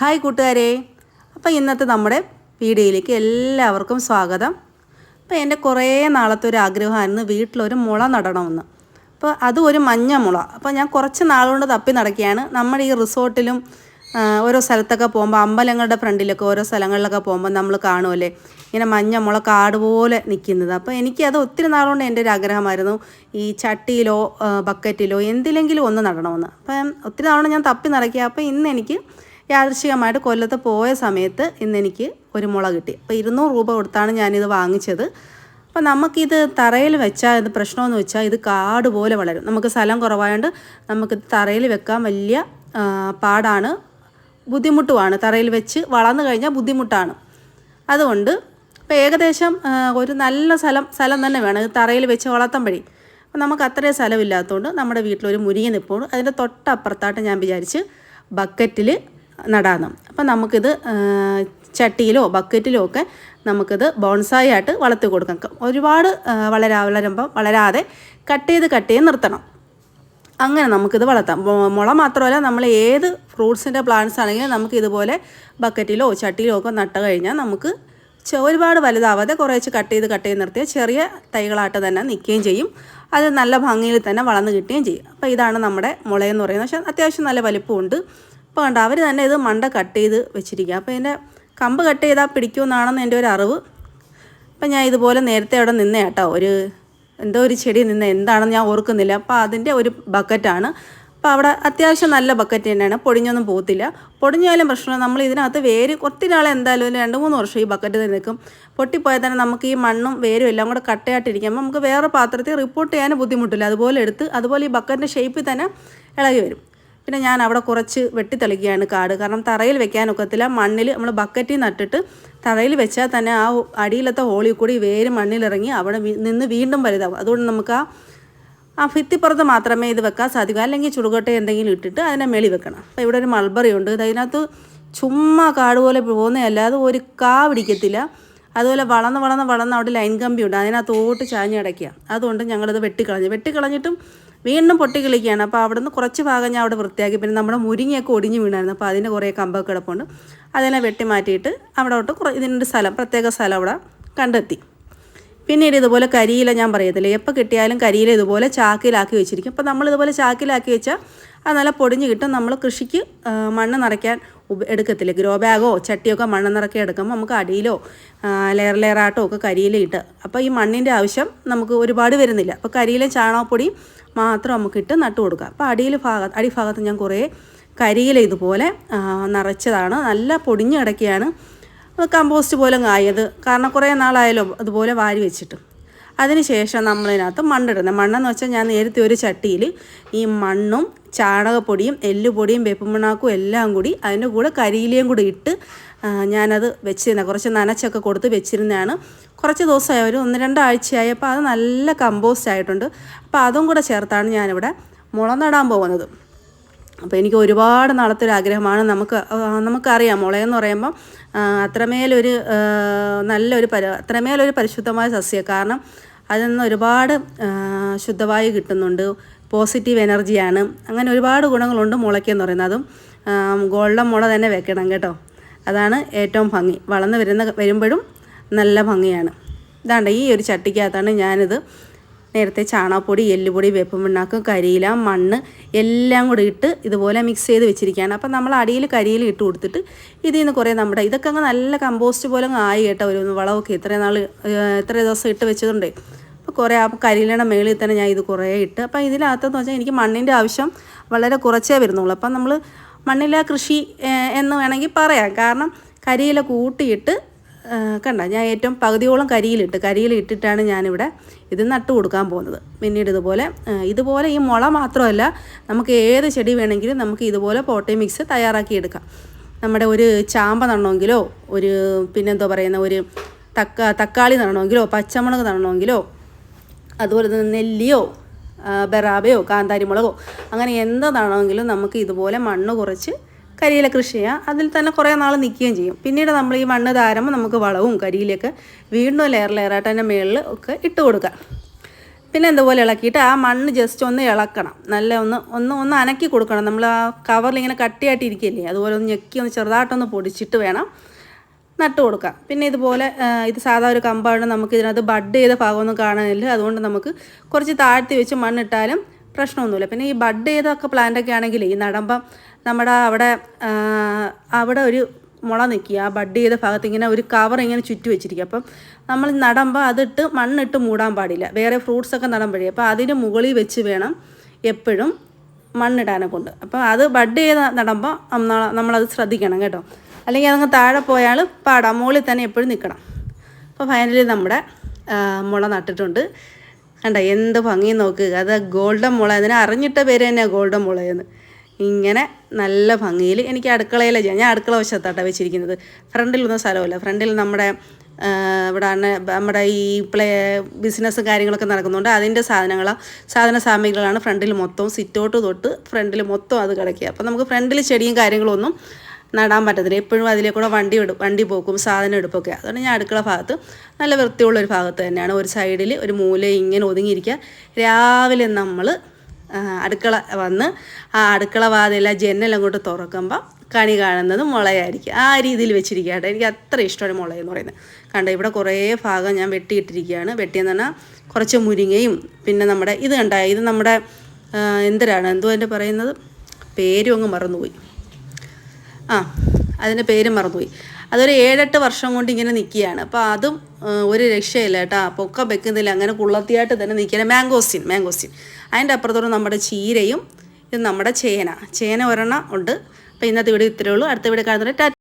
Hi കൂട്ടുകാരെ. അപ്പോൾ ഇന്നത്തെ നമ്മുടെ വീഡിയോയിലേക്ക് എല്ലാവർക്കും സ്വാഗതം. അപ്പോൾ എന്റെ കുറേ നാളത്തെ ഒരു ആഗ്രഹമായിരുന്നു വീട്ടിലൊരു മുള നടണമെന്ന്. അപ്പോൾ അത് ഒരു മഞ്ഞ മുള. അപ്പോൾ ഞാൻ കുറച്ച് നാളുകൊണ്ട് തപ്പി നടക്കുകയാണ്. നമ്മുടെ ഈ റിസോർട്ടിലും ഓരോ സ്ഥലത്തൊക്കെ പോകുമ്പോൾ അമ്പലങ്ങളുടെ ഫ്രണ്ടിലൊക്കെ ഓരോ സ്ഥലങ്ങളിലൊക്കെ പോകുമ്പോൾ നമ്മൾ കാണുമല്ലേ ഇങ്ങനെ മഞ്ഞ മുള കാട് പോലെ നിൽക്കുന്നത്. അപ്പോൾ എനിക്കത് ഒത്തിരി നാളുകൊണ്ട് എന്റെ ഒരു ആഗ്രഹമായിരുന്നു ഈ ചട്ടിയിലോ ബക്കറ്റിലോ എന്തിലെങ്കിലും ഒന്ന് നടണമെന്ന്. അപ്പം ഒത്തിരി നാളുകൊണ്ട് ഞാൻ തപ്പി നടക്കുക അപ്പോൾ ഇന്ന് എനിക്ക് യാദൃശികമായിട്ട് കൊല്ലത്ത് പോയ സമയത്ത് ഇന്നെനിക്ക് ഒരു മുള കിട്ടി. അപ്പോൾ ഇരുന്നൂറ് രൂപ കൊടുത്താണ് ഞാനിത് വാങ്ങിച്ചത്. അപ്പോൾ നമുക്കിത് തറയിൽ വെച്ചാൽ ഇത് പ്രശ്നമെന്ന് വെച്ചാൽ ഇത് കാട് പോലെ വളരും. നമുക്ക് സ്ഥലം കുറവായതുകൊണ്ട് നമുക്ക് തറയിൽ വെക്കാൻ വലിയ പാടാണ്. ബുദ്ധിമുട്ടുമാണ്. തറയിൽ വെച്ച് വളർന്നു കഴിഞ്ഞാൽ ബുദ്ധിമുട്ടാണ്. അതുകൊണ്ട് ഇപ്പോൾ ഏകദേശം ഒരു നല്ല സ്ഥലം സ്ഥലം തന്നെ വേണം. ഇത് തറയിൽ വെച്ച് വളർത്തുമ്പോഴേ. അപ്പോൾ നമുക്ക് അത്രയും സ്ഥലമില്ലാത്തതുകൊണ്ട് നമ്മുടെ വീട്ടിലൊരു മുരിങ്ങ നിൽപ്പുണ്ട് അതിന്റെ തൊട്ടപ്പുറത്തായിട്ട് ഞാൻ വിചാരിച്ച് ബക്കറ്റിൽ നടാമെന്ന് അപ്പം നമുക്കിത് ചട്ടിയിലോ ബക്കറ്റിലോ ഒക്കെ നമുക്കിത് ബോൺസായി ആയിട്ട് വളർത്തി കൊടുക്കാം. ഒരുപാട് വളരാ വളരുമ്പം വളരാതെ കട്ട് ചെയ്ത് കട്ട് ചെയ്ത് നിർത്തണം. അങ്ങനെ നമുക്കിത് വളർത്താം. മുള മാത്രമല്ല നമ്മൾ ഏത് ഫ്രൂട്ട്സിന്റെ പ്ലാന്റ്സ് ആണെങ്കിലും നമുക്ക് ഇതുപോലെ ബക്കറ്റിലോ ചട്ടിയിലോ ഒക്കെ നട്ട് കഴിഞ്ഞാൽ നമുക്ക് ഒരുപാട് വലുതാവാതെ കുറേശ്ശെ കട്ട് ചെയ്ത് കട്ട് ചെയ്ത് നിർത്തിയ ചെറിയ തൈകളായിട്ട് തന്നെ നിൽക്കുകയും ചെയ്യും. അത് നല്ല ഭംഗിയിൽ തന്നെ വളർന്ന് കിട്ടുകയും ചെയ്യും. അപ്പോൾ ഇതാണ് നമ്മുടെ മുളയെന്ന് പറയുന്നത്. പക്ഷേ അത്യാവശ്യം നല്ല വലിപ്പമുണ്ട്. അപ്പോൾ കണ്ടോ അവർ തന്നെ ഇത് മണ്ട കട്ട് ചെയ്ത് വെച്ചിരിക്കുക അപ്പോൾ ഇതിന്റെ കമ്പ് കട്ട് ചെയ്താൽ പിടിക്കുമെന്നാണെന്ന് എന്റെ ഒരു അറിവ്. അപ്പം ഞാൻ ഇതുപോലെ നേരത്തെ അവിടെ നിന്ന കേട്ടോ. ഒരു എന്തോ ഒരു ചെടി നിന്ന് എന്താണെന്ന് ഞാൻ ഓർക്കുന്നില്ല. അപ്പോൾ അതിന്റെ ഒരു ബക്കറ്റാണ്. അപ്പോൾ അവിടെ അത്യാവശ്യം നല്ല ബക്കറ്റ് തന്നെയാണ്. പൊടിഞ്ഞൊന്നും പോകത്തില്ല. പൊടിഞ്ഞാലും പ്രശ്നമില്ല. നമ്മൾ ഇതിനകത്ത് വേര് ഒത്തിരി നാളെ എന്തായാലും രണ്ട് മൂന്ന് വർഷം ഈ ബക്കറ്റ് തന്നെ നിൽക്കും. പൊട്ടിപ്പോയാൽ തന്നെ നമുക്ക് ഈ മണ്ണും വേരും എല്ലാം കൂടെ കട്ടയായിട്ടിരിക്കുമ്പോൾ നമുക്ക് വേറെ പാത്രത്തിൽ റിപ്പോർട്ട് ചെയ്യാനും ബുദ്ധിമുട്ടില്ല. അതുപോലെ എടുത്ത് അതുപോലെ ഈ ബക്കറ്റിന്റെ ഷേപ്പിൽ തന്നെ ഇളകി വരും. പിന്നെ ഞാൻ അവിടെ കുറച്ച് വെട്ടിത്തെളിക്കുകയാണ് കാട്. കാരണം തറയിൽ വെക്കാനൊക്കത്തില്ല മണ്ണിൽ നമ്മൾ ബക്കറ്റിൽ നട്ടിട്ട് തറയിൽ വെച്ചാൽ തന്നെ ആ അടിയിലത്തെ ഹോളിൽ കൂടി വേര് മണ്ണിലിറങ്ങി അവിടെ നിന്ന് വീണ്ടും വലുതാവും. അതുകൊണ്ട് നമുക്ക് ആ ആ ഭിത്തിപ്പുറത്ത് മാത്രമേ ഇത് വെക്കാൻ സാധിക്കൂ. അല്ലെങ്കിൽ ചുടുകട്ട എന്തെങ്കിലും ഇട്ടിട്ട് അതിനെ മേളി വെക്കണം. അപ്പോൾ ഇവിടെ ഒരു മൾബറി ഉണ്ട് അതിനകത്ത് ചുമ്മാ കാട് പോലെ പോകുന്നതല്ലാതെ ഒരു കാ പിടിക്കത്തില്ല. അതുപോലെ വളർന്ന് വളർന്ന് വളർന്ന് അവിടെ ലൈൻ കമ്പി ഉണ്ട് അതിനകത്തോട്ട് ചാഞ്ഞ് കിടക്കുക അതുകൊണ്ട് ഞങ്ങളത് വെട്ടിക്കളഞ്ഞു. വെട്ടിക്കളഞ്ഞിട്ടും വീണ്ടും പൊട്ടിക്കിളിക്കുകയാണ്. അപ്പോൾ അവിടെ നിന്ന് കുറച്ച് ഭാഗം ഞാൻ അവിടെ വൃത്തിയാക്കി. പിന്നെ നമ്മുടെ മുരിങ്ങയൊക്കെ ഒടിഞ്ഞ് വീണായിരുന്നു. അപ്പോൾ അതിന്റെ കുറേ കമ്പൊക്കെ കിടപ്പുണ്ട്. അതിനെ വെട്ടി മാറ്റിയിട്ട് അവിടെ തൊട്ട് കുറേ ഇതിന്റെ സ്ഥലം പ്രത്യേക സ്ഥലം അവിടെ കണ്ടെത്തി. പിന്നീട് ഇതുപോലെ കരിയില ഞാൻ പറയത്തില്ല? എപ്പോൾ കിട്ടിയാലും കരിയില ഇതുപോലെ ചാക്കിലാക്കി വെച്ചിരിക്കും. അപ്പോൾ നമ്മൾ ഇതുപോലെ ചാക്കിലാക്കി വെച്ചാൽ അത് നല്ല പൊടിഞ്ഞ് കിട്ടും. നമ്മൾ കൃഷിക്ക് മണ്ണ് നിറയ്ക്കാൻ എടുക്കത്തില്ല? ഗ്രോ ബാഗോ ചട്ടിയൊക്കെ മണ്ണ് നിറക്കി എടുക്കുമ്പോൾ നമുക്ക് അടിയിലോ ലെയർ ലെയറായിട്ടോ ഒക്കെ കരിയില ഇട്ട് അപ്പോൾ ഈ മണ്ണിന്റെ ആവശ്യം നമുക്ക് ഒരുപാട് വരുന്നില്ല. അപ്പോൾ കരിയിലെ ചാണകപ്പൊടി മാത്രം നമുക്ക് ഇട്ട് നട്ടു കൊടുക്കുക അപ്പോൾ അടിയിൽ ഭാഗത്ത് അടിഭാഗത്ത് ഞാൻ കുറേ കരിയില ഇതുപോലെ നിറച്ചതാണ്. നല്ല പൊടിഞ്ഞ് കിടക്കുകയാണ് കമ്പോസ്റ്റ് പോലെ ആയത് കാരണം കുറേ നാളായാലോ അതുപോലെ വാരി വെച്ചിട്ട്. അതിനുശേഷം നമ്മളിതിനകത്ത് മണ്ണിടുന്നത് മണ്ണെന്ന് വെച്ചാൽ ഞാൻ നേരത്തെ ഒരു ചട്ടിയിൽ ഈ മണ്ണും ചാണകപ്പൊടിയും എല്ലുപൊടിയും വേപ്പുമണ്ണാക്കും എല്ലാം കൂടി അതിന്റെ കൂടെ കരിയിലയും കൂടി ഇട്ട് ഞാനത് വെച്ചിരുന്ന കുറച്ച് നനച്ചൊക്കെ കൊടുത്ത് വെച്ചിരുന്നതാണ്. കുറച്ച് ദിവസമായി ഒരു ഒന്ന് രണ്ടാഴ്ചയായി. അപ്പോൾ അത് നല്ല കമ്പോസ്റ്റ് ആയിട്ടുണ്ട്. അപ്പോൾ അതും കൂടെ ചേർത്താണ് ഞാനിവിടെ മുള നടാൻ പോകുന്നത്. അപ്പോൾ എനിക്ക് ഒരുപാട് നാളത്തെ ഒരു ആഗ്രഹമാണ്. നമുക്ക് നമുക്കറിയാം മുളയെന്ന് പറയുമ്പം അത്രമേലൊരു നല്ലൊരു പരി അത്രമേലൊരു പരിശുദ്ധമായ സസ്യം കാരണം അതിൽ നിന്ന് ഒരുപാട് ശുദ്ധവായു കിട്ടുന്നുണ്ട്. പോസിറ്റീവ് എനർജിയാണ്. അങ്ങനെ ഒരുപാട് ഗുണങ്ങളുണ്ട് മുളയ്ക്കെന്ന് പറയുന്നത്. അതും ഗോൾഡൻ മുള തന്നെ വെക്കണം കേട്ടോ. അതാണ് ഏറ്റവും ഭംഗി. വളർന്ന് വരുന്ന വരുമ്പോഴും നല്ല ഭംഗിയാണ്. ഇതാണ്ട് ഈ ഒരു ചട്ടിക്കകത്താണ് ഞാനിത് നേരത്തെ ചാണകപ്പൊടി എല്ലുപൊടി വേപ്പും കരിയില മണ്ണ് എല്ലാം കൂടി ഇട്ട് ഇതുപോലെ മിക്സ് ചെയ്ത് വെച്ചിരിക്കുകയാണ്. അപ്പം നമ്മൾ അടിയിൽ കരിയിൽ ഇട്ട് കൊടുത്തിട്ട് ഇതിൽ നിന്ന് കുറേ നമ്മുടെ ഇതൊക്കെ അങ്ങ് നല്ല കമ്പോസ്റ്റ് പോലെ ആയി കേട്ടോ. ഒരു വളമൊക്കെ ഇത്രയും നാൾ ഇത്ര ദിവസം ഇട്ട് വെച്ചതുകൊണ്ട് അപ്പോൾ കുറേ ആ കരിയിലയുടെ മേളിൽ തന്നെ ഞാൻ ഇത് കുറേ ഇട്ട്. അപ്പം ഇതിനകത്തെന്ന് വെച്ചാൽ എനിക്ക് മണ്ണിന്റെ ആവശ്യം വളരെ കുറച്ചേ വരുന്നുള്ളൂ. അപ്പം നമ്മൾ മണ്ണില കൃഷി എന്ന് വേണമെങ്കിൽ പറയാം. കാരണം കരിയില കൂട്ടിയിട്ട് കണ്ട ഞാൻ ഏറ്റവും പകുതിയോളം കരിയിലിട്ട് കരിയിൽ ഇട്ടിട്ടാണ് ഞാനിവിടെ ഇത് നട്ടു കൊടുക്കാൻ പോകുന്നത്. പിന്നീട് ഇതുപോലെ ഇതുപോലെ ഈ മുള മാത്രമല്ല നമുക്ക് ഏത് ചെടി വേണമെങ്കിലും നമുക്ക് ഇതുപോലെ പോട്ടി മിക്സ് തയ്യാറാക്കി എടുക്കാം. നമ്മുടെ ഒരു ചാമ്പ നടണമെങ്കിലോ ഒരു പിന്നെന്തോ പറയുന്ന ഒരു തക്ക തക്കാളി നടണമെങ്കിലോ പച്ചമുളക് നടണമെങ്കിലോ അതുപോലെ തന്നെ നെല്ലിയോ ബെറാബയോ കാന്താരിമുളകോ അങ്ങനെ എന്താണെങ്കിലും നമുക്ക് ഇതുപോലെ മണ്ണ് കുറച്ച് കരിയില കൃഷി ചെയ്യാം. അതിൽ തന്നെ കുറേ നാൾ നിൽക്കുകയും ചെയ്യും. പിന്നീട് നമ്മൾ ഈ മണ്ണ് താരുമ്പോൾ നമുക്ക് വളവും കരിയിലൊക്കെ വീണ്ടും ലെയർ ലെയറായിട്ട് അതിന്റെ മുകളിൽ ഒക്കെ ഇട്ട് കൊടുക്കാം. പിന്നെ ഇതുപോലെ ഇളക്കിയിട്ട് ആ മണ്ണ് ജസ്റ്റ് ഒന്ന് ഇളക്കണം. നല്ല ഒന്ന് ഒന്ന് ഒന്ന് അനക്കി കൊടുക്കണം. നമ്മൾ ആ കവറിൽ ഇങ്ങനെ കട്ടിയായിട്ട് ഇരിക്കില്ലേ അതുപോലെ ഒന്ന് ഞെക്കി ഒന്ന് ചെറുതായിട്ടൊന്ന് പൊടിച്ചിട്ട് വേണം നട്ട് കൊടുക്കാം. പിന്നെ ഇതുപോലെ ഇത് സാധാ ഒരു കമ്പാണ് നമുക്ക് ഇതിനകത്ത് ബഡ് ചെയ്ത ഭാഗമൊന്നും കാണാനില്ല അതുകൊണ്ട് നമുക്ക് കുറച്ച് താഴ്ത്തി വെച്ച് മണ്ണിട്ടാലും പ്രശ്നമൊന്നുമില്ല. പിന്നെ ഈ ബഡ് ചെയ്തൊക്കെ പ്ലാന്റൊക്കെ ആണെങ്കിൽ ഈ നടമ്പം നമ്മുടെ അവിടെ അവിടെ ഒരു മുള നിൽക്കുക. ആ ബഡ് ചെയ്ത ഭാഗത്ത് ഇങ്ങനെ ഒരു കവർ ഇങ്ങനെ ചുറ്റി വെച്ചിരിക്കുക. അപ്പം നമ്മൾ നടുമ്പോൾ അതിട്ട് മണ്ണിട്ട് മൂടാൻ പാടില്ല. വേറെ ഫ്രൂട്ട്സൊക്കെ നടുമ്പോഴേ. അപ്പോൾ അതിന് മുകളിൽ വെച്ച് വേണം എപ്പോഴും മണ്ണിടാനെ കൊണ്ട്. അപ്പോൾ അത് ബഡ് ചെയ്ത നടുമ്പോൾ നമ്മ- നമ്മളത് ശ്രദ്ധിക്കണം കേട്ടോ. അല്ലെങ്കിൽ അതങ്ങ് താഴെ പോയാൽ പാടാം. മുകളിൽ തന്നെ എപ്പോഴും നിൽക്കണം. അപ്പോൾ ഫൈനലി നമ്മുടെ മുള നട്ടിട്ടുണ്ട്. കണ്ട എന്ത് ഭംഗി നോക്കുക അത് ഗോൾഡൻ മുള. അതിനെ അറിഞ്ഞിട്ട പേര് തന്നെയാണ് ഗോൾഡൻ മുളയെന്ന് ഇങ്ങനെ നല്ല ഭംഗിയിൽ എനിക്ക് അടുക്കളയിലെ ഞാൻ അടുക്കള വശത്താട്ടാണ് വെച്ചിരിക്കുന്നത്. ഫ്രണ്ടിലൊന്നും സ്ഥലമില്ല. ഫ്രണ്ടിൽ നമ്മുടെ ഇവിടെ നമ്മുടെ ഈ പ്ലേ ബിസിനസ്സും കാര്യങ്ങളൊക്കെ നടക്കുന്നുണ്ട്. അതിന്റെ സാധനങ്ങൾ സാധന സാമഗ്രികളാണ് ഫ്രണ്ടിൽ മൊത്തം സിറ്റോട്ട് തൊട്ട് ഫ്രണ്ടിൽ മൊത്തം അത് കിടക്കുക. അപ്പോൾ നമുക്ക് ഫ്രണ്ടിൽ ചെടിയും കാര്യങ്ങളൊന്നും നടാൻ പറ്റത്തില്ല. എപ്പോഴും അതിലെ കൂടെ വണ്ടി എടു വണ്ടി പോക്കും സാധനം എടുപ്പൊക്കെ. അതുകൊണ്ട് ഞാൻ അടുക്കള ഭാഗത്ത് നല്ല വൃത്തിയുള്ള ഒരു ഭാഗത്ത് തന്നെയാണ്. ഒരു സൈഡിൽ ഒരു മൂല ഇങ്ങനെ ഒതുങ്ങിയിരിക്കുക. രാവിലെ നമ്മൾ അടുക്കള വന്ന് ആ അടുക്കള വാതില ജനലെല്ലാം അങ്ങോട്ട് തുറക്കുമ്പോൾ കണി കാണുന്നത് മുളയായിരിക്കും. ആ രീതിയിൽ വെച്ചിരിക്കുക കേട്ടോ. എനിക്ക് അത്ര ഇഷ്ടമാണ് മുളയെന്ന് പറയുന്നത്. കണ്ടോ ഇവിടെ കുറേ ഭാഗം ഞാൻ വെട്ടിയിട്ടിരിക്കുകയാണ്. വെട്ടിയെന്ന് പറഞ്ഞാൽ കുറച്ച് മുരിങ്ങയും പിന്നെ നമ്മുടെ ഇത് കണ്ട ഇത് നമ്മുടെ എന്തരാണ് എന്തോ എന്റെ പറയുന്നത്? പേരും അങ്ങ് മറന്നുപോയി. ആ അതിന്റെ പേര് മറന്നുപോയി. അതൊരു ഏഴെട്ട് വർഷം കൊണ്ട് ഇങ്ങനെ നിൽക്കുകയാണ് അപ്പോൾ അതും ഒരു രക്ഷയില്ല കേട്ടോ. പൊക്കം വെക്കുന്നില്ല അങ്ങനെ കുള്ളത്തിയായിട്ട് തന്നെ നിൽക്കുകയാണ് മാംഗോസ്റ്റിൻ മാംഗോസ്റ്റിൻ അതിന്റെ അപ്പുറത്തോടെ നമ്മുടെ ചീരയും ഇത് നമ്മുടെ ചേന. ചേന ഒരെണ്ണം ഉണ്ട്. അപ്പോൾ ഇന്നത്തെ വീഡിയോ ഇത്രയേ ഉള്ളൂ. അടുത്ത വീഡിയോ കാണുന്നത്